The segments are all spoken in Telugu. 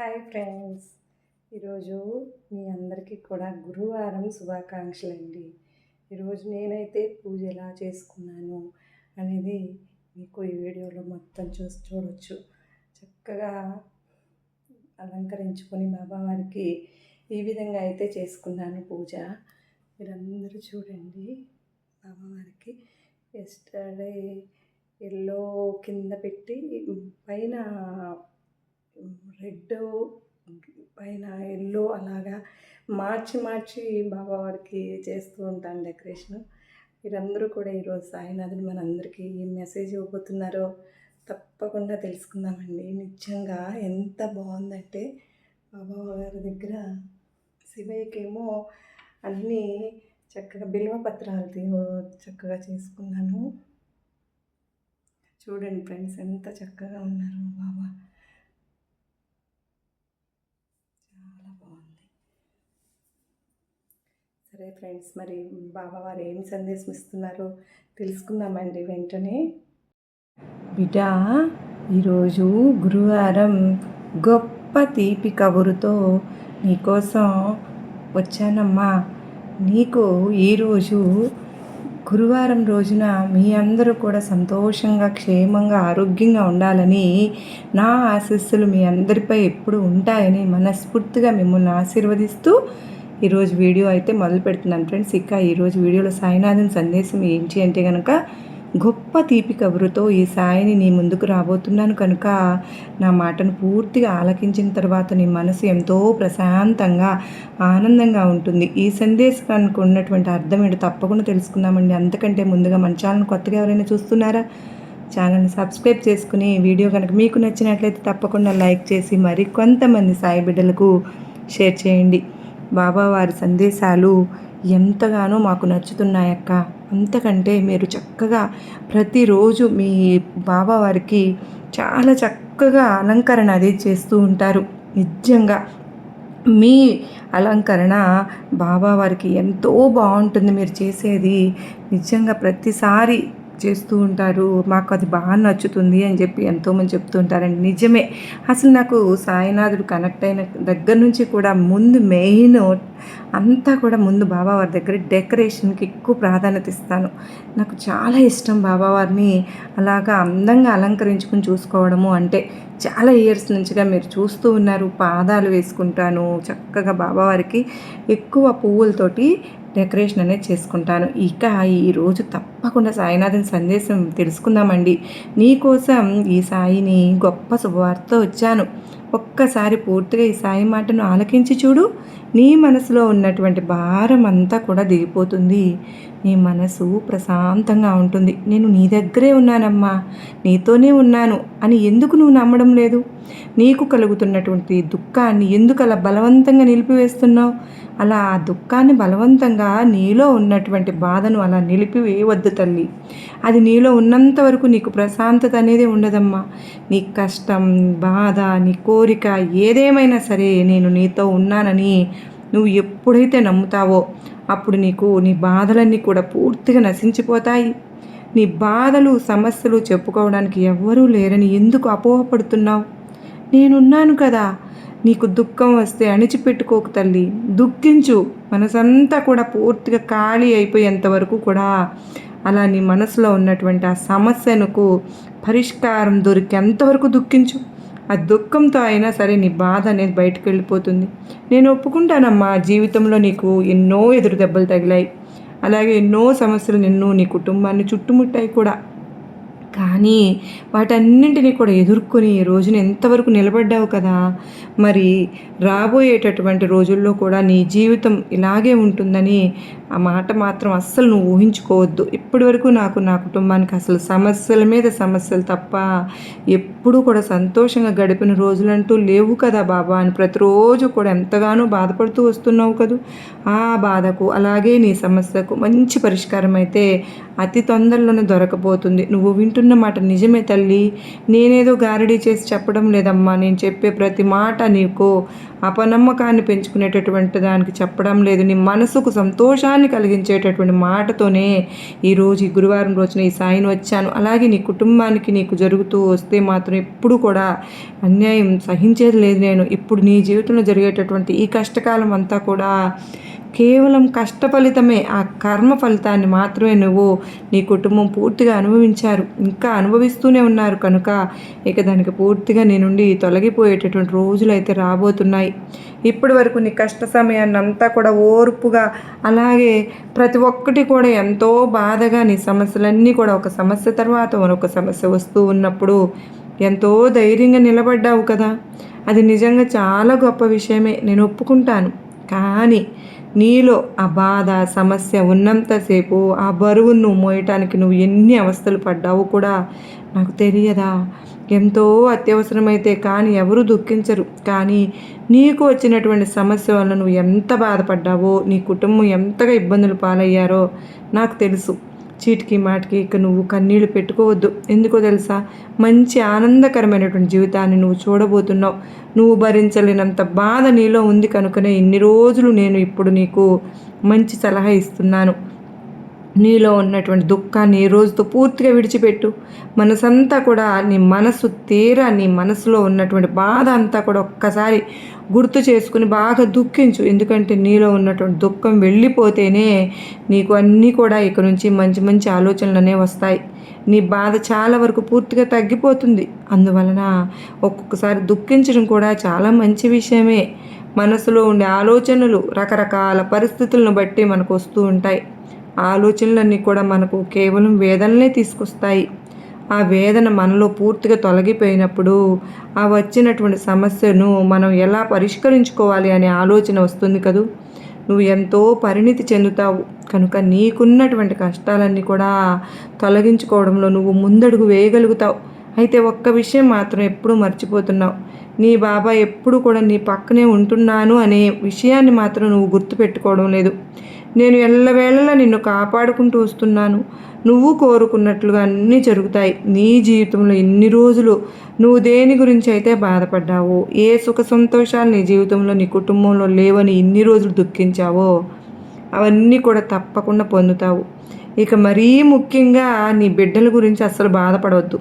Hi friends. ఈరోజు మీ అందరికీ కూడా గురువారం శుభాకాంక్షలు అండి ఈరోజు నేనైతే పూజ ఎలా చేసుకున్నాను అనేది మీకు ఈ వీడియోలో మొత్తం చూసి చూడవచ్చు చక్కగా అలంకరించుకొని బాబావారికి ఈ విధంగా అయితే చేసుకున్నాను పూజ. మీరందరూ చూడండి బాబావారికి ఎస్టర్డే ఎల్లో కింద పెట్టి పైన రెడ్ పైన ఎల్లో అలాగా మార్చి మార్చి బాబావారికి చేస్తూ ఉంటాను డెకరేషన్. మీరందరూ కూడా ఈరోజు సాయినాథుని మనందరికీ ఏం మెసేజ్ ఇవ్వబోతున్నారో తప్పకుండా తెలుసుకుందామండి. నిజంగా ఎంత బాగుందంటే బాబావారి దగ్గర శివయ్యకేమో అన్నీ చక్కగా బిల్వ పత్రాలతో చక్కగా చేసుకున్నాను. చూడండి ఫ్రెండ్స్ ఎంత చక్కగా ఉన్నారు బాబా చాలా బాగుంది సరే ఫ్రెండ్స్ మరి బాబా వారు ఏం సందేశం ఇస్తున్నారో తెలుసుకుందామండి వెంటనే. బిడ్డ ఈరోజు గురువారం గొప్ప తీపి కబురుతో నీకోసం వచ్చానమ్మా. నీకు ఈరోజు గురువారం రోజున మీ అందరూ కూడా సంతోషంగా క్షేమంగా ఆరోగ్యంగా ఉండాలని నా ఆశస్సులు మీ అందరిపై ఎప్పుడు ఉంటాయని మనస్ఫూర్తిగా మిమ్మల్ని ఆశీర్వదిస్తూ ఈరోజు వీడియో అయితే మొదలు పెడుతున్నాను ఫ్రెండ్స్. ఇక ఈరోజు వీడియోలో సాయినాథన్ సందేశం ఏంటి అంటే కనుక గొప్ప తీపి కబురుతో ఈ సాయిని నీ ముందుకు రాబోతున్నాను కనుక నా మాటను పూర్తిగా ఆలకించిన తర్వాత నీ మనసు ఎంతో ప్రశాంతంగా ఆనందంగా ఉంటుంది. ఈ సందేశానికి ఉన్నటువంటి అర్థం ఏంటో తప్పకుండా తెలుసుకుందామండి. అంతకంటే ముందుగా మన ఛానల్ కొత్తగా ఎవరైనా చూస్తున్నారా? ఛానల్ని సబ్స్క్రైబ్ చేసుకుని వీడియో కనుక మీకు నచ్చినట్లయితే తప్పకుండా లైక్ చేసి మరి కొంతమంది సాయి బిడ్డలకు షేర్ చేయండి. బాబా వారి సందేశాలు ఎంతగానో మాకు నచ్చుతున్నాయక్క. అంతకంటే మీరు చక్కగా ప్రతిరోజు మీ బాబావారికి చాలా చక్కగా అలంకరణ అది చేస్తూ ఉంటారు. నిజంగా మీ అలంకరణ బాబావారికి ఎంతో బాగుంటుంది మీరు చేసేది. నిజంగా ప్రతిసారి చేస్తూ ఉంటారు మాకు అది బాగా నచ్చుతుంది అని చెప్పి ఎంతోమంది చెప్తూ ఉంటారండి నిజమే. అసలు నాకు సాయినాథుడు కనెక్ట్ అయిన దగ్గర నుంచి కూడా ముందు మెయిన్ అంతా కూడా ముందు బాబావారి దగ్గర డెకరేషన్కి ఎక్కువ ప్రాధాన్యత ఇస్తాను. నాకు చాలా ఇష్టం బాబావారిని అలాగా అందంగా అలంకరించుకుని చూసుకోవడము అంటే చాలా ఇయర్స్ నుంచిగా మీరు చూస్తూ ఉన్నారు పాదాలు వేసుకుంటాను. చక్కగా బాబావారికి ఎక్కువ పువ్వులతోటి డెకరేషన్ అనేది చేసుకుంటాను. ఇక ఈరోజు తప్పకుండా సాయినాథన్ సందేశం తెలుసుకుందామండి. నీకోసం ఈ సాయిని గొప్ప శుభవార్త వచ్చాను. ఒక్కసారి పూర్తిగా ఈ సాయి మాటను ఆలకించి చూడు. నీ మనసులో ఉన్నటువంటి భారం అంతా కూడా దిగిపోతుంది. నీ మనసు ప్రశాంతంగా ఉంటుంది. నేను నీ దగ్గరే ఉన్నానమ్మా. నీతోనే ఉన్నాను అని ఎందుకు నువ్వు నమ్మడం లేదు? నీకు కలుగుతున్నటువంటి దుఃఖాన్ని ఎందుకు అలా బలవంతంగా నిలిపివేస్తున్నావు? అలా ఆ దుఃఖాన్ని బలవంతంగా నీలో ఉన్నటువంటి బాధను అలా నిలిపివేయవద్దు తల్లి. అది నీలో ఉన్నంత వరకు నీకు ప్రశాంతత అనేది ఉండదమ్మా. నీ కష్టం బాధ నీ కోరిక ఏదేమైనా సరే నేను నీతో ఉన్నానని నువ్వు ఎప్పుడైతే నమ్ముతావో అప్పుడు నీకు నీ బాధలన్నీ కూడా పూర్తిగా నశించిపోతాయి. నీ బాధలు సమస్యలు చెప్పుకోవడానికి ఎవ్వరూ లేరని ఎందుకు అపోహపడుతున్నావు? నేనున్నాను కదా. నీకు దుఃఖం వస్తే అణిచిపెట్టుకోకు తల్లి. దుఃఖించు. మనసంతా కూడా పూర్తిగా ఖాళీ అయిపోయేంత వరకు కూడా అలా నీ మనసులో ఉన్నటువంటి ఆ సమస్యకు పరిష్కారం దొరికేంతవరకు దుఃఖించు. ఆ దుఃఖంతో అయినా సరే నీ బాధ అనేది బయటకు వెళ్ళిపోతుంది. నేను ఒప్పుకుంటానమ్మా జీవితంలో నీకు ఎన్నో ఎదురు దెబ్బలు తగిలాయి. అలాగే ఎన్నో సమస్యలు నిన్ను నీ కుటుంబాన్ని చుట్టుముట్టాయి కూడా. కానీ వాటన్నింటినీ కూడా ఎదుర్కొని ఈ రోజున ఎంతవరకు నిలబడ్డావు కదా? మరి రాబోయేటటువంటి రోజుల్లో కూడా నీ జీవితం ఇలాగే ఉంటుందని ఆ మాట మాత్రం అస్సలు నువ్వు ఊహించుకోవద్దు. ఇప్పటి వరకు నాకు నా కుటుంబానికి అసలు సమస్యల మీద సమస్యలు తప్ప ఎప్పుడూ కూడా సంతోషంగా గడిపిన రోజులంటూ లేవు కదా బాబా అని ప్రతిరోజు కూడా ఎంతగానో బాధపడుతూ వస్తున్నావు కదూ? ఆ బాధకు అలాగే నీ సమస్యకు మంచి పరిష్కారం అయితే అతి తొందరలోనే దొరకపోతుంది నువ్వు వింటు అంటున్న మాట నిజమే తల్లి. నేనేదో గారడీ చేసి చెప్పడం లేదమ్మా. నేను చెప్పే ప్రతి మాట నీకు అపనమ్మకాన్ని పెంచుకునేటటువంటి దానికి చెప్పడం లేదు. నీ మనసుకు సంతోషాన్ని కలిగించేటటువంటి మాటతోనే ఈరోజు ఈ గురువారం రోజున ఈ సాయిని వచ్చాను. అలాగే నీ కుటుంబానికి నీకు జరుగుతూ వస్తే మాత్రం ఎప్పుడు కూడా అన్యాయం సహించేది లేదు నేను. ఇప్పుడు నీ జీవితంలో జరిగేటటువంటి ఈ కష్టకాలం అంతా కూడా కేవలం కష్ట ఫలితమే ఆ కర్మ ఫలితాన్ని మాత్రమే నువ్వు నీ కుటుంబం పూర్తిగా అనుభవించారు. ఇంకా అనుభవిస్తూనే ఉన్నారు కనుక ఇక దానికి పూర్తిగా నీ నుండి తొలగిపోయేటటువంటి రోజులు అయితే రాబోతున్నాయి. ఇప్పటి వరకు నీ కష్ట సమయాన్ని అంతా కూడా ఓర్పుగా అలాగే ప్రతి ఒక్కటి కూడా ఎంతో బాధగా నీ సమస్యలన్నీ కూడా ఒక సమస్య తర్వాత మరొక సమస్య వస్తూ ఉన్నప్పుడు ఎంతో ధైర్యంగా నిలబడ్డావు కదా. అది నిజంగా చాలా గొప్ప విషయమే. నేను ఒప్పుకుంటాను. కానీ నీలో ఆ బాధ సమస్య ఉన్నంతసేపు ఆ బరువును నువ్వు మోయటానికి నువ్వు ఎన్ని అవస్థలు పడ్డావు కూడా నాకు తెలియదా? ఎంతో అత్యవసరమైతే కానీ ఎవరు దుఃఖించరు. కానీ నీకు వచ్చినటువంటి సమస్య వల్ల నువ్వు ఎంత బాధపడ్డావో నీ కుటుంబం ఎంతగా ఇబ్బందులు పాలయ్యారో నాకు తెలుసు. చీటికి మాటికి ఇక నువ్వు కన్నీళ్ళు పెట్టుకోవద్దు. ఎందుకో తెలుసా? మంచి ఆనందకరమైనటువంటి జీవితాన్ని నువ్వు చూడబోతున్నావు. నువ్వు భరించలేనంత బాధ నీలో ఉంది కనుకనే ఇన్ని రోజులు నేను ఇప్పుడు నీకు మంచి సలహా ఇస్తున్నాను. నీలో ఉన్నటువంటి దుఃఖాన్ని ఈ రోజుతో పూర్తిగా విడిచిపెట్టు. మనసంతా కూడా నీ మనసు తీరా నీ మనసులో ఉన్నటువంటి బాధ అంతా కూడా ఒక్కసారి గుర్తు చేసుకుని బాగా దుఃఖించు. ఎందుకంటే నీలో ఉన్నటువంటి దుఃఖం వెళ్ళిపోతేనే నీకు అన్నీ కూడా ఇక నుంచి మంచి మంచి ఆలోచనలనే వస్తాయి. నీ బాధ చాలా వరకు పూర్తిగా తగ్గిపోతుంది. అందువలన ఒక్కొక్కసారి దుఃఖించడం కూడా చాలా మంచి విషయమే. మనసులో ఉండే ఆలోచనలు రకరకాల పరిస్థితులను బట్టి మనకు వస్తూ ఉంటాయి. ఆలోచనలన్నీ కూడా మనకు కేవలం వేదనలే తీసుకొస్తాయి. ఆ వేదన మనలో పూర్తిగా తొలగిపోయినప్పుడు ఆ వచ్చినటువంటి సమస్యను మనం ఎలా పరిష్కరించుకోవాలి అనే ఆలోచన వస్తుంది కదూ? నువ్వు ఎంతో పరిణితి చెందుతావు. కనుక నీకున్నటువంటి కష్టాలన్నీ కూడా తొలగించుకోవడంలో నువ్వు ముందడుగు వేయగలుగుతావు. అయితే ఒక్క విషయం మాత్రం ఎప్పుడూ మర్చిపోతున్నావు. నీ బాబా ఎప్పుడు కూడా నీ పక్కనే ఉంటున్నాను అనే విషయాన్ని మాత్రం నువ్వు గుర్తుపెట్టుకోవడం లేదు. నేను ఎల్లవేళలా నిన్ను కాపాడుకుంటూ వస్తున్నాను. నువ్వు కోరుకున్నట్లుగా అన్నీ జరుగుతాయి. నీ జీవితంలో ఎన్ని రోజులు నువ్వు దేని గురించి అయితే బాధపడ్డావో ఏ సుఖ సంతోషాలు నీ జీవితంలో నీ కుటుంబంలో లేవని ఇన్ని రోజులు దుఃఖించావో అవన్నీ కూడా తప్పకుండా పొందుతావు. ఇక మరీ ముఖ్యంగా నీ బిడ్డల గురించి అస్సలు బాధపడవద్దు.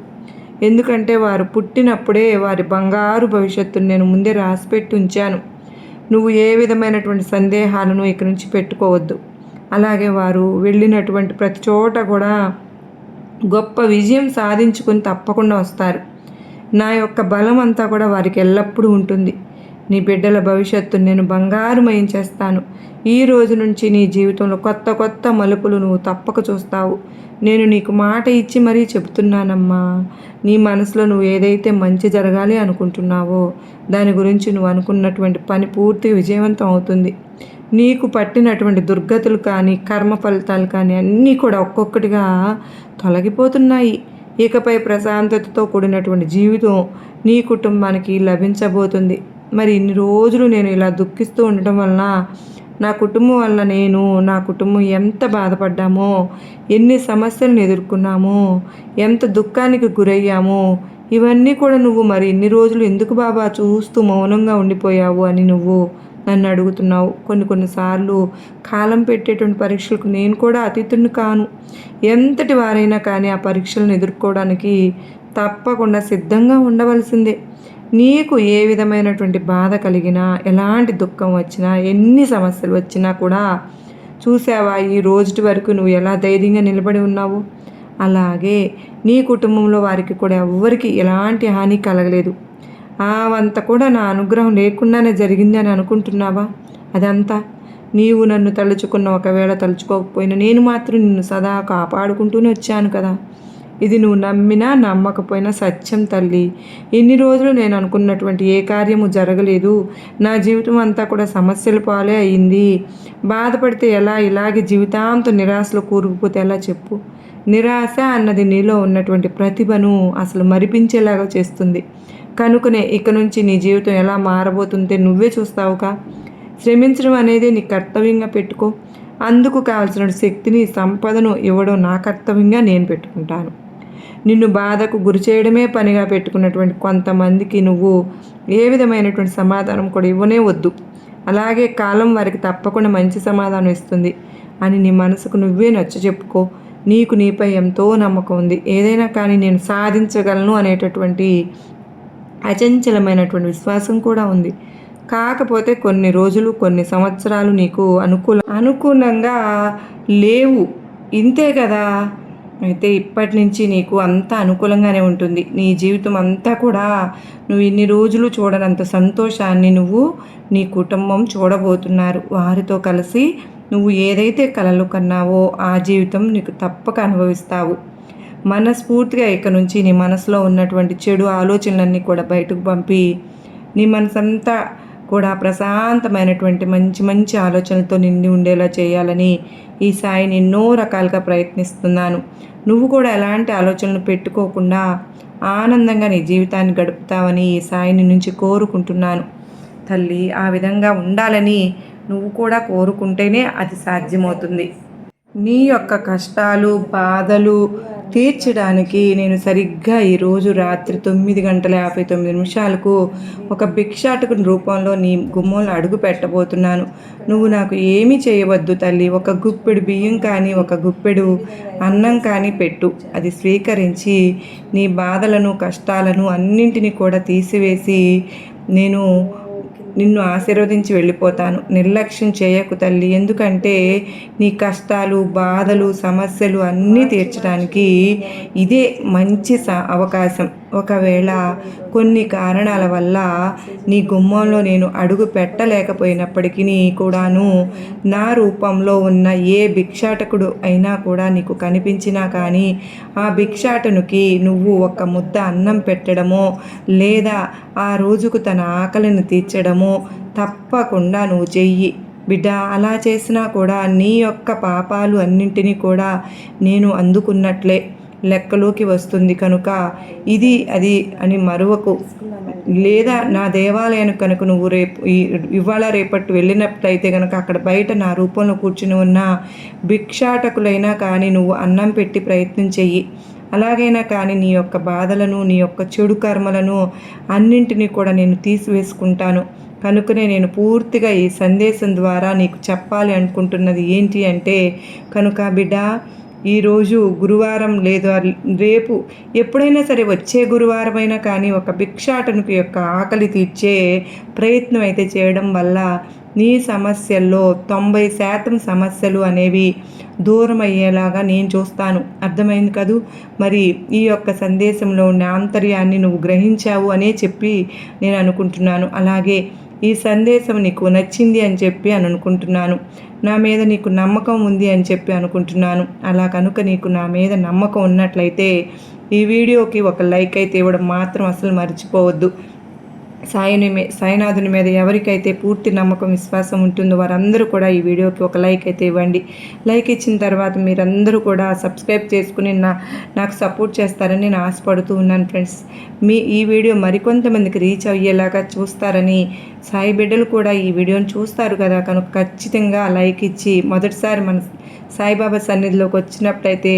ఎందుకంటే వారు పుట్టినప్పుడే వారి బంగారు భవిష్యత్తును నేను ముందే రాసిపెట్టి ఉంచాను. నువ్వు ఏ విధమైనటువంటి సందేహాలను ఇక్కడి నుంచి పెట్టుకోవద్దు. అలాగే వారు వెళ్ళినటువంటి ప్రతి చోట కూడా గొప్ప విజయం సాధించుకుని తప్పకుండా వస్తారు. నా యొక్క బలం అంతా కూడా వారికి ఎల్లప్పుడూ ఉంటుంది. నీ బిడ్డల భవిష్యత్తును నేను బంగారుమయం చేస్తాను. ఈ రోజు నుంచి నీ జీవితంలో కొత్త కొత్త మలుపులు నువ్వు తప్పక చూస్తావు. నేను నీకు మాట ఇచ్చి మరీ చెప్తున్నానమ్మా నీ మనసులో నువ్వు ఏదైతే మంచి జరగాలి అనుకుంటున్నావో దాని గురించి నువ్వు అనుకున్నటువంటి పని పూర్తి విజయవంతం అవుతుంది. నీకు పట్టినటువంటి దుర్గతులు కానీ కర్మ ఫలితాలు కానీ అన్నీ కూడా ఒక్కొక్కటిగా తొలగిపోతున్నాయి. ఇకపై ప్రశాంతతతో కూడినటువంటి జీవితం నీ కుటుంబానికి లభించబోతుంది. మరి ఇన్ని రోజులు నేను ఇలా దుఃఖిస్తూ ఉండటం వలన నా కుటుంబం వల్ల నేను నా కుటుంబం ఎంత బాధపడ్డామో ఎన్ని సమస్యలను ఎదుర్కొన్నామో ఎంత దుఃఖానికి గురయ్యామో ఇవన్నీ కూడా నువ్వు మరి ఇన్ని రోజులు ఎందుకు బాబా చూస్తూ మౌనంగా ఉండిపోయావు అని నువ్వు నన్ను అడుగుతున్నావు. కొన్ని కొన్నిసార్లు కాలం పెట్టేటువంటి పరీక్షలకు నేను కూడా అతిథుని కాను. ఎంతటి వారైనా కానీ ఆ పరీక్షలను ఎదుర్కోవడానికి తప్పకుండా సిద్ధంగా ఉండవలసిందే. నీకు ఏ విధమైనటువంటి బాధ కలిగినా ఎలాంటి దుఃఖం వచ్చినా ఎన్ని సమస్యలు వచ్చినా కూడా చూసావా ఈ రోజుటి వరకు నువ్వు ఎలా ధైర్యంగా నిలబడి ఉన్నావు? అలాగే నీ కుటుంబంలో వారికి కూడా ఎవ్వరికి ఎలాంటి హాని కలగలేదు. అవంత కూడా నా అనుగ్రహం లేకుండానే జరిగింది అని అనుకుంటున్నావా? అదంతా? నీవు నన్ను తలుచుకున్న ఒకవేళ తలుచుకోకపోయినా నేను మాత్రం నిన్ను సదా కాపాడుకుంటూనే వచ్చాను కదా. ఇది నువ్వు నమ్మినా నమ్మకపోయినా సత్యం తల్లి. ఇన్ని రోజులు నేను అనుకున్నటువంటి ఏ కార్యము జరగలేదు. నా జీవితం అంతా కూడా సమస్యల పాలే అయింది. బాధపడితే ఎలా ఇలాగే జీవితాంతం నిరాశలో కూరుకుపోతే ఎలా చెప్పు? నిరాశ అన్నది నీలో ఉన్నటువంటి ప్రతిభను అసలు మరిపించేలాగా చేస్తుంది. కనుకనే ఇక నుంచి నీ జీవితం ఎలా మారబోతుంటే నువ్వే చూస్తావుగా? శ్రమించడం అనేది నీ కర్తవ్యంగా పెట్టుకో. అందుకు కావలసిన శక్తిని సంపదను ఇవ్వడం నా కర్తవ్యంగా నేను పెట్టుకుంటాను. నిన్ను బాధకు గురి చేయడమే పనిగా పెట్టుకున్నటువంటి కొంతమందికి నువ్వు ఏ విధమైనటువంటి సమాధానం కూడా ఇవ్వనే వద్దు. అలాగే కాలం వారికి తప్పకుండా మంచి సమాధానం ఇస్తుంది అని నీ మనసుకు నువ్వే నచ్చ చెప్పుకో. నీకు నీపై ఎంతో నమ్మకం ఉంది. ఏదైనా కానీ నేను సాధించగలను అనేటటువంటి అచంచలమైనటువంటి విశ్వాసం కూడా ఉంది. కాకపోతే కొన్ని రోజులు కొన్ని సంవత్సరాలు నీకు అనుకూల అనుకూలంగా లేవు. ఇంతే కదా? అయితే ఇప్పటి నుంచి నీకు అంతా అనుకూలంగానే ఉంటుంది. నీ జీవితం అంతా కూడా నువ్వు ఇన్ని రోజులు చూడనంత సంతోషాన్ని నువ్వు నీ కుటుంబం చూడబోతున్నారు. వారితో కలిసి నువ్వు ఏదైతే కలలు కన్నావో ఆ జీవితం నీకు తప్పక అనుభవిస్తావు. మనస్ఫూర్తిగా ఇక నుంచి నీ మనసులో ఉన్నటువంటి చెడు ఆలోచనలన్నీ కూడా బయటకు పంపి నీ మనసంతా కూడా ప్రశాంతమైనటువంటి మంచి మంచి ఆలోచనలతో నిండి ఉండేలా చేయాలని ఈ సాయిని ఎన్నో రకాలుగా ప్రయత్నిస్తున్నాను. నువ్వు కూడా ఎలాంటి ఆలోచనలు పెట్టుకోకుండా ఆనందంగా నీ జీవితాన్ని గడుపుతావని ఈ సాయిని నుంచి కోరుకుంటున్నాను. తల్లి ఆ విధంగా ఉండాలని నువ్వు కూడా కోరుకుంటేనే అది సాధ్యమవుతుంది. నీ యొక్క కష్టాలు బాధలు తీర్చడానికి నేను సరిగ్గా ఈరోజు రాత్రి తొమ్మిది గంటల యాభై తొమ్మిది నిమిషాలకు ఒక భిక్షాటకు రూపంలో నీ గుమ్మంలో అడుగు పెట్టబోతున్నాను. నువ్వు నాకు ఏమీ చేయవద్దు తల్లి. ఒక గుప్పెడు బియ్యం కానీ ఒక గుప్పెడు అన్నం కానీ పెట్టు. అది స్వీకరించి నీ బాధలను కష్టాలను అన్నింటినీ కూడా తీసివేసి నేను నిన్ను ఆశీర్వదించి వెళ్ళిపోతాను. నిర్లక్ష్యం చేయకు తల్లి. ఎందుకంటే నీ కష్టాలు బాధలు సమస్యలు అన్నీ తీర్చడానికి ఇదే మంచి అవకాశం. ఒకవేళ కొన్ని కారణాల వల్ల నీ గుమ్మంలో నేను అడుగు పెట్టలేకపోయినప్పటికీ కూడాను నా రూపంలో ఉన్న ఏ భిక్షాటకుడు అయినా కూడా నీకు కనిపించినా కానీ ఆ భిక్షాటనుకి నువ్వు ఒక ముద్ద అన్నం పెట్టడమో లేదా ఆ రోజుకు తన ఆకలిని తీర్చడము తప్పకుండా నువ్వు చెయ్యి. బిడ్డ అలా చేసినా కూడా నీ యొక్క పాపాలు అన్నింటినీ కూడా నేను అందుకున్నట్లే లెక్కలోకి వస్తుంది కనుక ఇది అది అని మరువకు. లేదా నా దేవాలయానికి కనుక నువ్వు రేపు ఇవాళ రేపట్టు వెళ్ళినట్లయితే కనుక అక్కడ బయట నా రూపంలో కూర్చుని ఉన్న భిక్షాటకులైనా కానీ నువ్వు అన్నం పెట్టి ప్రయత్నం చెయ్యి. అలాగైనా కానీ నీ యొక్క బాధలను నీ యొక్క చెడు కర్మలను అన్నింటినీ కూడా నేను తీసివేసుకుంటాను. కనుకనే నేను పూర్తిగా ఈ సందేశం ద్వారా నీకు చెప్పాలి అనుకుంటున్నది ఏంటి అంటే కనుక బిడ్డ ఈరోజు గురువారం లేదా రేపు ఎప్పుడైనా సరే వచ్చే గురువారం అయినా కానీ ఒక భిక్షాటనుకు యొక్క ఆకలి తీర్చే ప్రయత్నం అయితే చేయడం వల్ల నీ సమస్యల్లో తొంభై శాతం సమస్యలు అనేవి దూరం అయ్యేలాగా నేను చూస్తాను. అర్థమైంది కదూ? మరి ఈ యొక్క సందేశంలో ఉన్న ఆంతర్యాన్ని నువ్వు గ్రహించావు అనే చెప్పి నేను అనుకుంటున్నాను. అలాగే ఈ సందేశం నీకు నచ్చింది అని చెప్పి అని అనుకుంటున్నాను. నా మీద నీకు నమ్మకం ఉంది అని చెప్పి అనుకుంటున్నాను. అలా కనుక నీకు నా మీద నమ్మకం ఉన్నట్లయితే ఈ వీడియోకి ఒక లైక్ అయితే ఇవ్వడం మాత్రం అసలు మర్చిపోవద్దు. సాయిని సాయినాథుని మీద ఎవరికైతే పూర్తి నమ్మకం విశ్వాసం ఉంటుందో వారందరూ కూడా ఈ వీడియోకి ఒక లైక్ అయితే ఇవ్వండి. లైక్ ఇచ్చిన తర్వాత మీరందరూ కూడా సబ్స్క్రైబ్ చేసుకుని నా నాకు సపోర్ట్ చేస్తారని నేను ఆశపడుతూ ఉన్నాను ఫ్రెండ్స్. మీ ఈ వీడియో మరికొంతమందికి రీచ్ అయ్యేలాగా చూస్తారని సాయి బిడ్డలు కూడా ఈ వీడియోని చూస్తారు కదా. కనుక ఖచ్చితంగా లైక్ ఇచ్చి మొదటిసారి మన సాయిబాబా సన్నిధిలోకి వచ్చినప్పుడైతే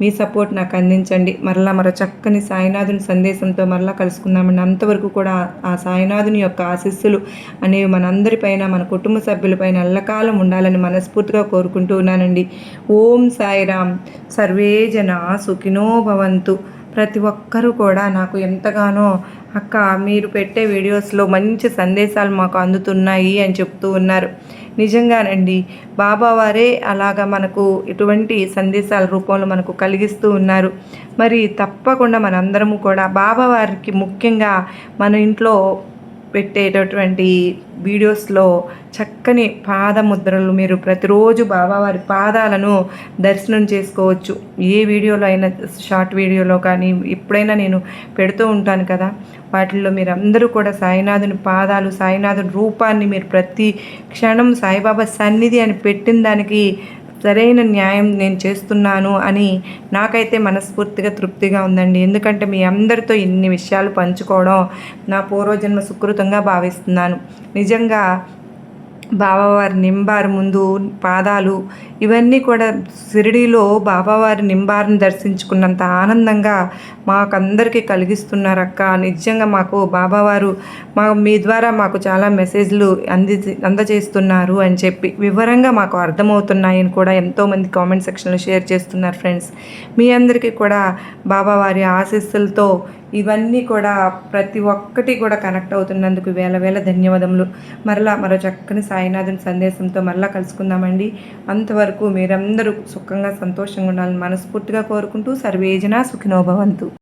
మీ సపోర్ట్ నాకు అందించండి. మరలా మరో చక్కని సాయినాథుని సందేశంతో మరలా కలుసుకుందామండి. అంతవరకు కూడా ఆ సాయినాథుని యొక్క ఆశీస్సులు అనేవి మనందరిపైన మన కుటుంబ సభ్యులపైన ఎల్లకాలం ఉండాలని మనస్ఫూర్తిగా కోరుకుంటూ ఉన్నానండి. ఓం సాయిరామ్. సర్వే జన సుఖినో భవంతు. ప్రతి ఒక్కరూ కూడా నాకు ఎంతగానో అక్క మీరు పెట్టే వీడియోస్లో మంచి సందేశాలు మాకు అందుతున్నాయి అని చెప్తూ ఉన్నారు. నిజంగానండి. బాబావారే అలాగా మనకు ఇటువంటి సందేశాల రూపంలో మనకు కలిగిస్తూ ఉన్నారు. మరి తప్పకుండా మనందరము కూడా బాబావారికి ముఖ్యంగా మన ఇంట్లో పెట్టేటటువంటి వీడియోస్లో చక్కని పాదముద్రలు మీరు ప్రతిరోజు బాబావారి పాదాలను దర్శనం చేసుకోవచ్చు. ఏ వీడియోలో అయినా షార్ట్ వీడియోలో కానీ ఎప్పుడైనా నేను పెడుతూ ఉంటాను కదా. వాటిల్లో మీరు అందరూ కూడా సాయినాథుని పాదాలు సాయినాథుని రూపాన్ని మీరు ప్రతి క్షణం సాయిబాబా సన్నిధి అని పెట్టిన దానికి సరైన న్యాయం నేను చేస్తున్నాను అని నాకైతే మనస్ఫూర్తిగా తృప్తిగా ఉందండి. ఎందుకంటే మీ అందరితో ఇన్ని విషయాలు పంచుకోవడం నా పూర్వజన్మ సుకృతంగా భావిస్తున్నాను. నిజంగా బాబావారి నింబారు ముందు పాదాలు ఇవన్నీ కూడా షిరిడీలో బాబావారి నింబారుని దర్శించుకున్నంత ఆనందంగా మాకందరికీ కలిగిస్తున్నారక్క. నిజంగా మాకు బాబావారు మా మీ ద్వారా మాకు చాలా మెసేజ్లు అంది అందజేస్తున్నారు అని చెప్పి వివరంగా మాకు అర్థమవుతున్నాయని కూడా ఎంతోమంది కామెంట్ సెక్షన్లో షేర్ చేస్తున్నారు ఫ్రెండ్స్. మీ అందరికీ కూడా బాబావారి ఆశీస్సులతో ఇవన్నీ కూడా ప్రతి ఒక్కటి కూడా కనెక్ట్ అవుతున్నందుకు వేల వేల ధన్యవాదములు. మరలా మరో చక్కని సాయినాథుని సందేశంతో మరలా కలుసుకుందామండి. అంతవరకు మీరందరూ సుఖంగా సంతోషంగా ఉండాలని మనస్ఫూర్తిగా కోరుకుంటూ సర్వేజన సుఖినోభవంతు.